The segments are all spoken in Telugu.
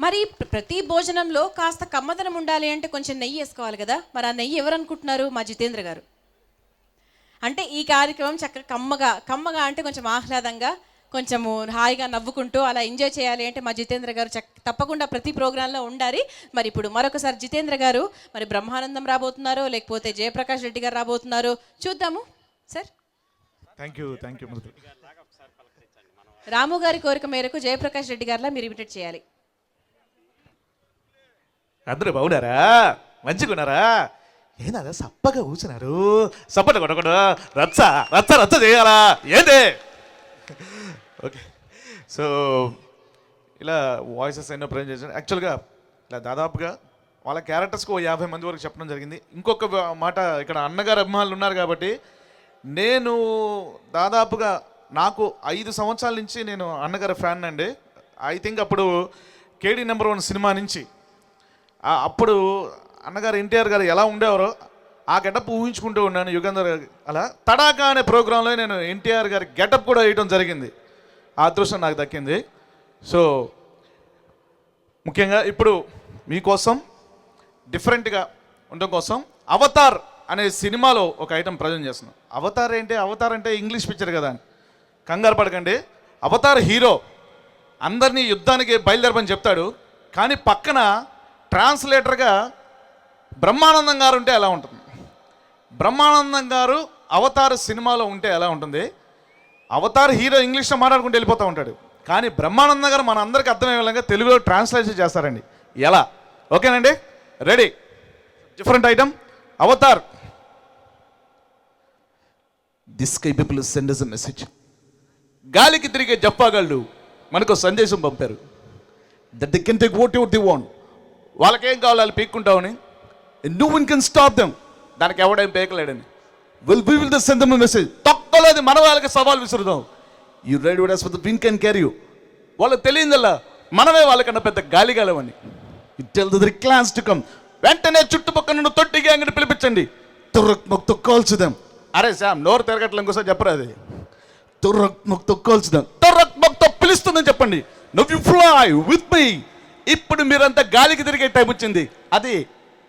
మరి ప్ర- ప్రతి భోజనంలో కాస్త కమ్మదనం ఉండాలి అంటే కొంచెం నెయ్యి వేసుకోవాలి కదా. మరి ఆ నెయ్యి ఎవరు అనుకుంటున్నారు మా జితేంద్ర గారు. అంటే ఈ కార్యక్రమం చక్కగా కమ్మగా కమ్మగా అంటే కొంచెం ఆహ్లాదంగా కొంచెము హాయిగా నవ్వుకుంటూ అలా ఎంజాయ్ చేయాలి అంటే మా జితేంద్ర గారు తప్పకుండా ప్రతి ప్రోగ్రాంలో ఉండాలి. మరి ఇప్పుడు మరొకసారి జితేంద్ర గారు మరి బ్రహ్మానందం రాబోతున్నారో లేకపోతే జయప్రకాష్ రెడ్డి గారు రాబోతున్నారో చూద్దాము sir. Thank you thank you Ramu గారి కోరిక మేరకు జయప్రకాష్ రెడ్డి గారిలా మీరు ఇమిటేట్ చేయాలి. అందరూ బాగున్నారా? మంచిగున్నారా? ఏందా సప్పగా కూర్చున్నారు. సప్పట కొట్టకుండా రచ్చ రచ్చ రచ్చ చేయాలా? ఏంటి ఓకే. సో ఇలా వాయిసెస్ ఎన్నో ప్రజెంట్ చేశాను యాక్చువల్గా ఇలా దాదాపుగా వాళ్ళ క్యారెక్టర్స్కి ఓ యాభై మంది వరకు చెప్పడం జరిగింది. ఇంకొక మాట ఇక్కడ అన్నగారు అభిమానులు ఉన్నారు కాబట్టి నేను దాదాపుగా నాకు ఐదు సంవత్సరాల నుంచి నేను అన్నగారి ఫ్యాన్ అండి. ఐ థింక్ అప్పుడు కేడీ నెంబర్ వన్ సినిమా నుంచి అప్పుడు అన్నగారు ఎన్టీఆర్ గారు ఎలా ఉండేవారో ఆ గెటప్ ఊహించుకుంటూ ఉన్నాను యుగంధర్ అలా తడాకా అనే ప్రోగ్రాంలో నేను ఎన్టీఆర్ గారి గెటప్ కూడా వేయటం జరిగింది. ఆ అదృష్టం నాకు దక్కింది. సో ముఖ్యంగా ఇప్పుడు మీకోసం డిఫరెంట్గా ఉండడం కోసం అవతార్ అనే సినిమాలో ఒక ఐటమ్ ప్రజెంట్ చేస్తున్నాం. అవతార్ ఏంటి? అవతార్ అంటే ఇంగ్లీష్ పిక్చర్ కదా. కంగారు పడకండి. అవతార్ హీరో అందరినీ యుద్ధానికి బయలుదేరమని చెప్తాడు. కానీ పక్కన ట్రాన్స్లేటర్గా బ్రహ్మానందం గారు ఉంటే ఎలా ఉంటుంది? బ్రహ్మానందం గారు అవతార సినిమాలో ఉంటే ఎలా ఉంటుంది? అవతార్ హీరో ఇంగ్లీష్లో మాట్లాడుకుంటూ వెళ్ళిపోతూ ఉంటాడు. కానీ బ్రహ్మానందం గారు మన అందరికీ అర్థమయ్యే విధంగా తెలుగులో ట్రాన్స్లేషన్ చేస్తారండి. ఎలా? ఓకేనండి? Ready. Different item. Avatar. This sky people send is message గాలికి తిరిగే జప్పాగాళ్ళు మనకు సందేశం పంపారు. That the can take whatever the want వాళ్ళకేం కావాలి? వాళ్ళు పీక్కుంటామని no one can stop them దానికి ఎవడేం పీకలేడని. Will we will the send them message తక్కువలేదు మన వాళ్ళకి సవాల్ విసురుదాం. You ride with for the win can carry you వాళ్ళకి తెలియదల్లా మనమే వాళ్ళకన్నా పెద్ద గాలిగాలమని it tell the clans to come వెంటనే చుట్టుపక్కల నుండి తొట్టి గ్యాంగ్ని పిలిపించండి. తుర్రక్ మొక్కు కాల్చుదాం అరే శామ్ నోరు తిరగట్లే ఇంకోసారి చెప్పరా అది? తుర్రక్ మొక్తో కాల్చుదాం తుర్రక్ మొక్తో పిలుస్తుందని చెప్పండి. Now you fly with me ఇప్పుడు మీరంతా గాలికి తిరిగే టైం వచ్చింది. అది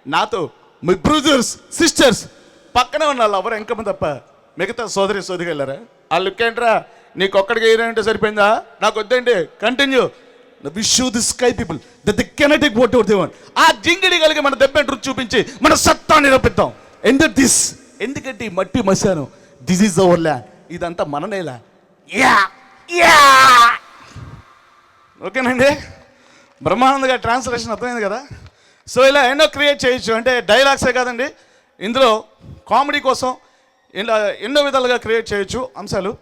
నాతో మీ బ్రదర్స్ సిస్టర్స్ పక్కనే ఉన్న వాళ్ళు ఎవరు ఎంకమ్మ తప్ప మిగతా సోదరి సోదరి వెళ్ళారా? వాళ్ళు ఏంట్రా? నీకు ఒక్కడికి ఏదంటే సరిపోయిందా? నాకు వద్దండి. Continue wish the sky people the the Kinetic whatever Devan ఆ జింగిడి కలిగి మన దెబ్బ రుచి చూపించి మన సత్తా నిరపిద్దాం ఎందు దిస్ ఎందుకంటే ఈ మట్టి మశాను దిస్ ఈజ్ అవర్ ల్యాండ్ ఇదంతా మన నేల యా యా ఓకేనండి బ్రహ్మానందగా ట్రాన్స్లేషన్ అర్థమైంది కదా? సో ఇలా ఎన్నో క్రియేట్ చేయొచ్చు. అంటే డైలాగ్సే కాదండి. ఇందులో కామెడీ కోసం ఇలా ఎన్నో విధాలుగా క్రియేట్ చేయొచ్చు. అంశాలు.